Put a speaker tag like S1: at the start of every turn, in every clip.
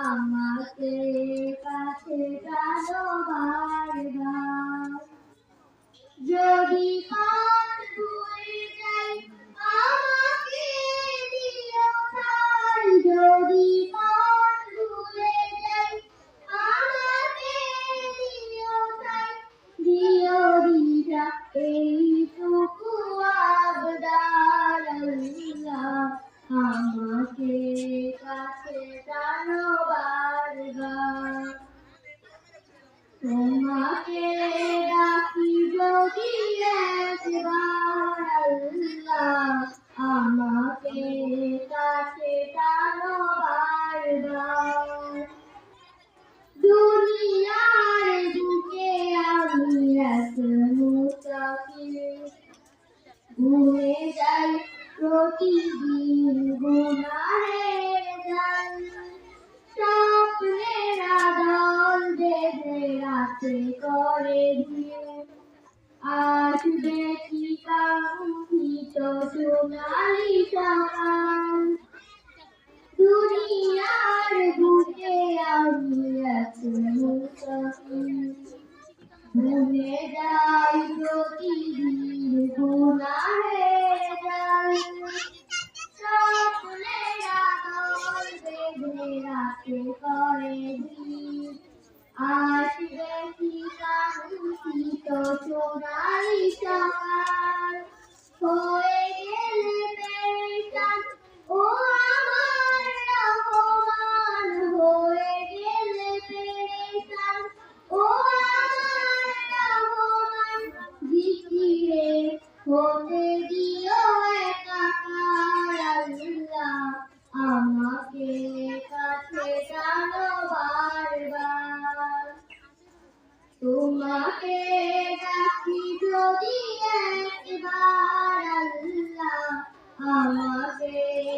S1: আমাকে কাছে টানো বারবার কাছে টানো বারবার তোমাকে ডাকি যদি একবার আল্লাহ আমাকে কাছে টানো বারবার দুনিয়ার বুকে আমি এক মুসাফির ঘুরে যাই প্রতিদিন গুনাহের জাল স্বপ্নের আদল বেঁধে রাতে করে ভিড় আসবে কি কাঙ্ক্ষিত সোনালি সকাল দুনিয়ার বুকে আমি এক ভুলে যাই প্রতিদিন গুনাহের জাল স্বপ্নের বেঁধে রাতে করে আসবে কি কাঙ্ক্ষিত সোনালি সকাল হয়ে গেলে ও আমার রহমান। হয়ে গেলে ও আমার রহমান। হতে আল্লাহ আমাকে তোমাকে ডাকি যদি একবার আল্লাহ আমাকে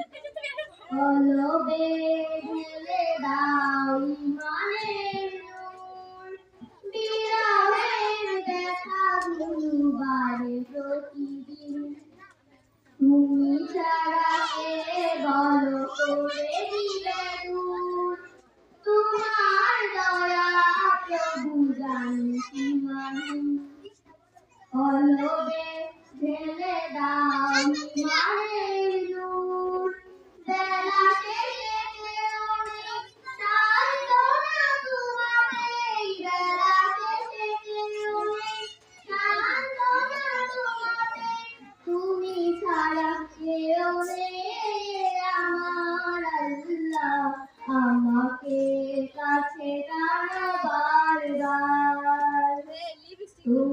S1: তুমি ছাড়া কে করে দিলে তোমার দয়া প্রভু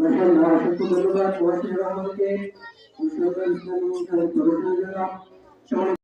S2: মাশাআল্লাহ অসংখ্য ধন্যবাদ। ওয়াসির রহমানকে ইসলামী রচনার জন্য